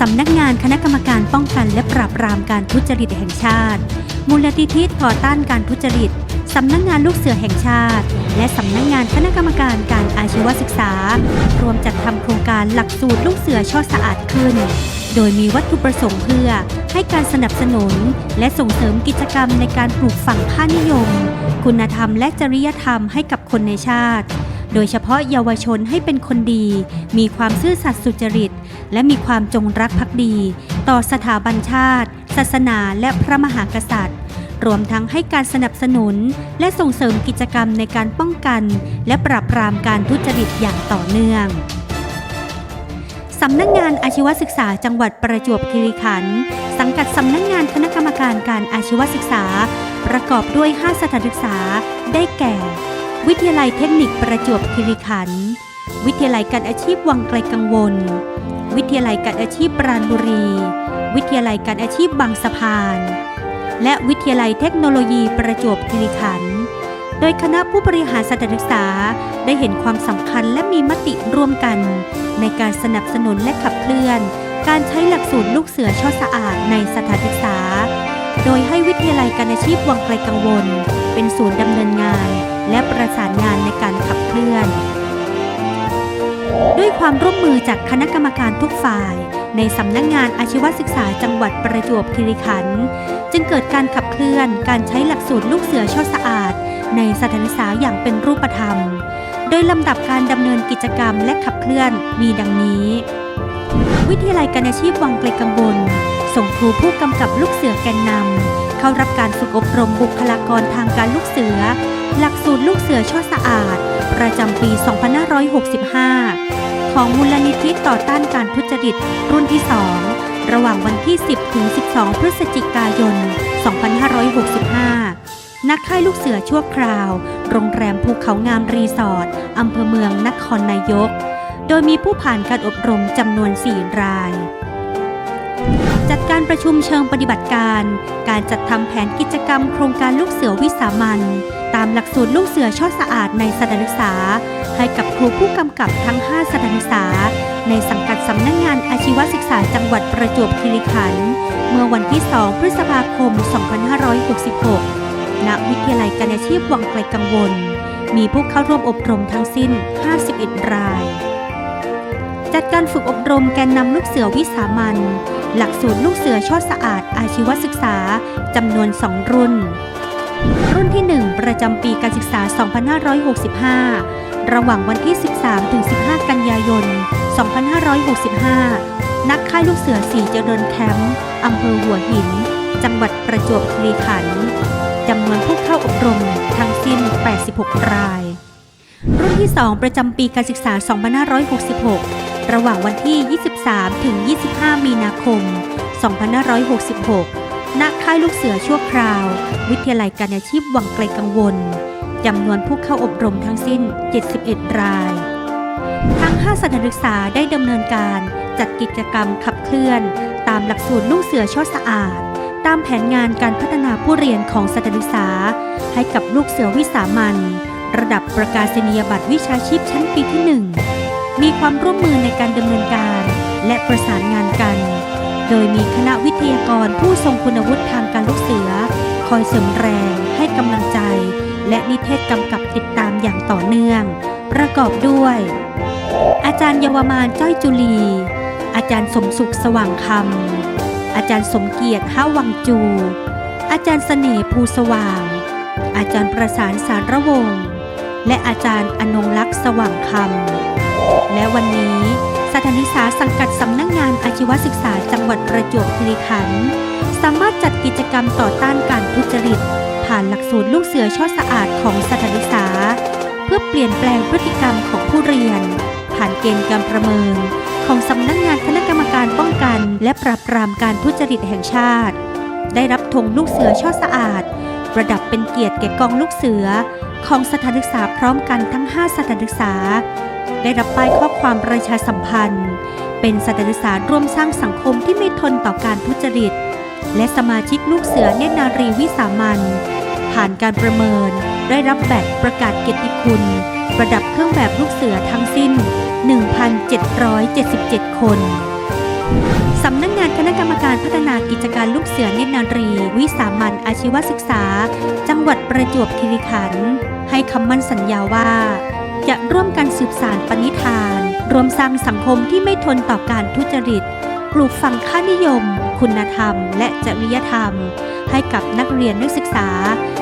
สำนักงานคณะกรรมการป้องกันและปราบปรามการทุจริตแห่งชาติ มูลนิธิต่อต้านการทุจริต สำนักงานลูกเสือแห่งชาติ และสำนักงานคณะกรรมการการอาชีวศึกษา รวมจัดทำโครงการหลักสูตรลูกเสือช่อสะอาดขึ้น โดยมีวัตถุประสงค์เพื่อ ให้การสนับสนุน และส่งเสริมกิจกรรมในการปลูกฝังค่านิยม คุณธรรมและจริยธรรมให้กับคนในชาติ โดยเฉพาะเยาวชนให้เป็นคนดี มีความซื่อสัตย์สุจริต และมีความจงรักภักดี ต่อสถาบันชาติ ศาสนาและพระมหากษัตริย์รวมทั้งให้การสนับสนุน และส่งเสริมกิจกรรมในการป้องกัน และปราบปรามการทุจริตอย่างต่อเนื่องสำนักงานอาชีวศึกษาจังหวัดประจวบคีรีขันธ์สังกัดสำนักงานคณะกรรมการการอาชีวศึกษา ประกอบด้วย 5 สถานศึกษาได้แก่ วิทยาลัยเทคนิคประจวบคีรีขันธ์ วิทยาลัยการอาชีพวังไกลกังวล วิทยาลัยการอาชีพปราณบุรี วิทยาลัยการอาชีพบางสะพาน และวิทยาลัยเทคโนโลยีประจวบคีรีขันธ์ โดยคณะผู้บริหารสถานศึกษาได้เห็นความสำคัญและมีมติร่วมกัน ในการสนับสนุนและขับเคลื่อน การใช้หลักสูตรลูกเสือช่อสะอาดในสถานศึกษา โดยให้วิทยาลัยการอาชีพวังไกลกังวล เป็นศูนย์ดำเนินงาน และประสานงานในการขับเคลื่อน ด้วยความร่วมมือจากคณะกรรมการทุกฝ่าย ในสำนักงงานอาชีวศึกษาจังหวัดประจวบคีรีขันธ์จึงเกิดการขับเคลื่อนการใช้หลักสูตรลูกเสือช่อสะอาด ในสถานศึกษาอย่างเป็นรูปธรรม โดยลำดับการดำเนินกิจกรรมและขับเคลื่อนมีดังนี้ วิทยาลัยการอาชีพวังไกลกังวลส่งครูผู้กำกับลูกเสือแกนนำเข้ารับการฝึกอบรมบุคลากรทางการลูกเสือ หลักสูตรลูกเสือช่อสะอาด ประจำปี 2565 ของมูลนิธิต่อต้านการทุจริต รุ่นที่ 2 ระหว่างวันที่ 10 ถึง 12 พฤศจิกายน 2565 นักค่ายลูกเสือชั่วคราว โรงแรมภูเขางามรีสอร์ทอำเภอเมืองนครนายก โดยมีผู้ผ่านการอบรมจำนวน 4 รายจัดการประชุมเชิงปฏิบัติการ การจัดทำแผนกิจกรรมโครงการลูกเสือวิสามัน ตามหลักสูตรลูกเสือช่อสะอาดในสถานศึกษา ให้กับครูผู้กำกับทั้ง 5 สถานศึกษา ในสังกัดสำนักงงานอาชีวศึกษาจังหวัดประจวบคีรีขันธ์เมื่อวันที่ 2 พฤษภาคม 2566 ณ วิทยาลัยการอาชีพวังไกลกังวล มีผู้เข้าร่วมอบรมทั้งสิ้น 51 ราย จัดการฝึกอบรมแกนนำลูกเสือวิสามันหลักสูตรลูกเสือช่อสะอาดอาชีวศึกษาจำนวน 2 รุ่น รุ่นที่ 1 ประจำปีการศึกษา 2565 ระหว่างวันที่ 13 ถึง 15 กันยายน 2565 นักค่ายลูกเสือสีเจริญแคมป์อำเภอหัวหิน จังหวัดประจวบคีรีขันธ์จำนวนผู้เข้าอบรมทั้งสิ้น 86 ราย รุ่นที่ 2 ประจำปีการศึกษา 2566 ระหว่างวันที่ 23 ถึง 25 มีนาคม 2566 ณค่ายลูกเสือชั่วคราว วิทยาลัยการอาชีพวังไกลกังวลจำนวนผู้เข้าอบรมทั้งสิ้น 71 ราย ทั้ง 5สถานศึกษาได้ดำเนินการจัดกิจกรรมขับเคลื่อน ตามหลักสูตรลูกเสือช่อสะอาด ตามแผนงานการพัฒนาผู้เรียนของสถานศึกษา ให้กับลูกเสือวิสามันระดับประกาศนียบัตรวิชาชีพชั้นปีที่ 1 มีความร่วมมือในการดำเนินการ และประสานงานกัน โดยมีคณะวิทยากรผู้ทรงคุณวุฒิทางการลูกเสือ คอยเสริมแรงให้กำลังใจ และนิเทศกำกับติดตามอย่างต่อเนื่อง ประกอบด้วย อาจารย์เยาวมานจ้อยจุลี อาจารย์สมสุขสว่างคำอาจารย์สมเกียรติห้าวังจู อาจารย์เสน่ห์ภูสว่าง อาจารย์ประสานสารวงศ์และอาจารย์อนงลักษ์สว่างคำและวันนี้ นศึกษาสังกัดสำนักงงานอาชีวศึกษาจังหวัดประจวบคีรีขันธ์สามารถจัดกิจกรรมต่อต้านการทุจริต ผ่านหลักสูตรลูกเสือช่อสะอาดของสถานศึกษา เพื่อเปลี่ยนแปลงพฤติกรรมของผู้เรียน ผ่านเกณฑ์การประเมิน ของสำนักงงานคณะกรรมการป้องกัน และปราบปรามการทุจริตแห่งชาติ ได้รับธงลูกเสือช่อสะอาด ประดับเป็นเกียรติแก่กองลูกเสือ ของสถานศึกษาพร้อมกันทั้ง 5 สถานศึกษา ได้รับป้ายข้อความประชาสัมพันธ์ เป็นสถานศึกษาร่วมสร้างสังคมที่ไม่ทนต่อการทุจริต และสมาชิกลูกเสือเนตรนารีวิสามันผ่านการประเมินได้รับแบตประกาศเกียรติคุณ ประดับเครื่องแบบลูกเสือทั้งสิ้น 1,777 คนสำนักงานคณะกรรมการพัฒนากิจการลูกเสือเนตรนารี วิสามันอาชีวศึกษา จังหวัดประจวบคีรีขันธ์ให้คำมั่นสัญญาว่า จะร่วมกันสืบสารปณิธาน รวมสร้างสังคมที่ไม่ทนต่อการทุจริต ปลูกฝังค่านิยม คุณธรรม และจริยธรรม ให้กับนักเรียนนักศึกษา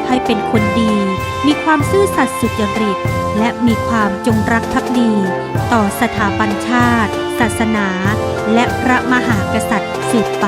ให้เป็นคนดี มีความซื่อสัตย์สุจริต และมีความจงรักภักดี ต่อสถาบันชาติ ศาสนา และพระมหากษัตริย์สืบไป